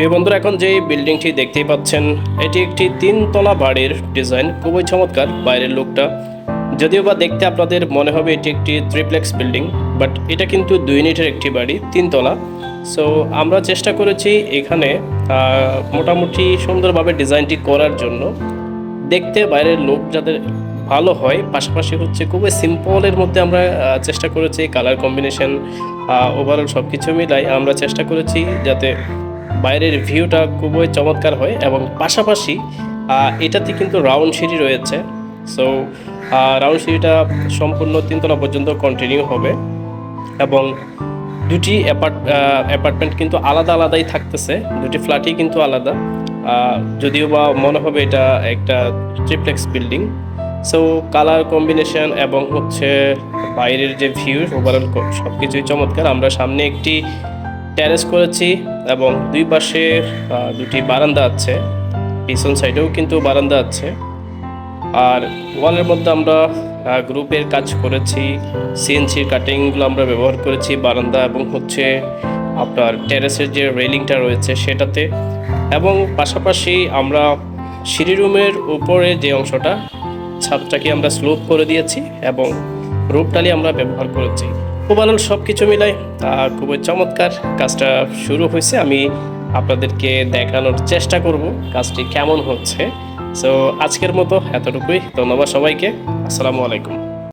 প্রিয় বন্ধুরা, এখন যে বিল্ডিংটি দেখতেই পাচ্ছেন, এটি একটি তিনতলা বাড়ির ডিজাইন, খুবই চমৎকার বাইরের লোকটা। যদিও বা দেখতে আপনাদের মনে হবে এটি একটি ট্রিপ্লেক্স বিল্ডিং, বাট এটা কিন্তু দুই ইউনিটের একটি বাড়ি, তিনতলা। সো, আমরা চেষ্টা করেছি এখানে মোটামুটি সুন্দরভাবে ডিজাইনটি করার জন্য। দেখতে বাইরের লোক যাদের ভালো হয়, পাশাপাশি হচ্ছে খুবই সিম্পলের মধ্যে আমরা চেষ্টা করেছি কালার কম্বিনেশন ওভারঅল সব কিছু মিলাই আমরা চেষ্টা করেছি যাতে বাইরের ভিউটা খুবই চমৎকার হয় এবং পাশাপাশি এটাতে কিন্তু রাউন্ড সিঁড়ি রয়েছে। সো রাউন্ড সিঁড়িটা সম্পূর্ণ তিনতলা পর্যন্ত কন্টিনিউ হবে এবং দুটি অ্যাপার্টমেন্ট কিন্তু আলাদা আলাদাই থাকতেছে। দুটি ফ্ল্যাটই কিন্তু আলাদা। যদিও বা মনে হবে এটা একটা triplex building so colour combination এবং হচ্ছে বাইরের যে ভিউ ওভারঅল সব কিছুই চমৎকার। আমরা সামনে একটি ট্যারেস করেছি এবং দুই পাশে দুটি বারান্দা আছে। পিছন সাইডেও কিন্তু বারান্দা আছে। আর ওয়ালের মধ্যে আমরা গ্রুপের কাজ করেছি। সিএনসির কাটিংগুলো আমরা ব্যবহার করেছি বারান্দা এবং হচ্ছে আপনার টেরেসের যে রেলিংটা রয়েছে সেটাতে। এবং পাশাপাশি আমরা সিঁড়ি রুমের উপরে যে অংশটা, ছাদটাকে আমরা স্লোপ করে দিয়েছি এবং রূপটালি আমরা ব্যবহার করেছি। ওভারঅল সব কিছু মিলাই আহ, খুবই চমৎকার কাজটা শুরু হয়েছে। আমি আপনাদেরকে দেখানোর চেষ্টা করব কাজটি কেমন হচ্ছে। সো আজকের মতো এতটুকুই। ধন্যবাদ সবাইকে। আসসালামু আলাইকুম।